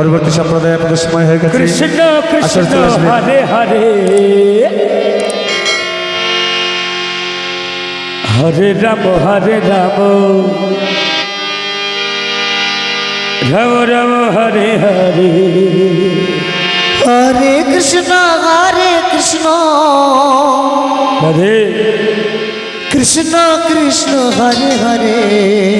পরবর্তী সম্প্রদায় আপনাদের সময় হয়ে গেছে। কৃষ্ণ কৃষ্ণ। হরে হরে। হরে রাম হরে রাম। রাম রাম হরে হরে। হরে কৃষ্ণ হরে কৃষ্ণ। হরে কৃষ্ণ কৃষ্ণ হরে হরে।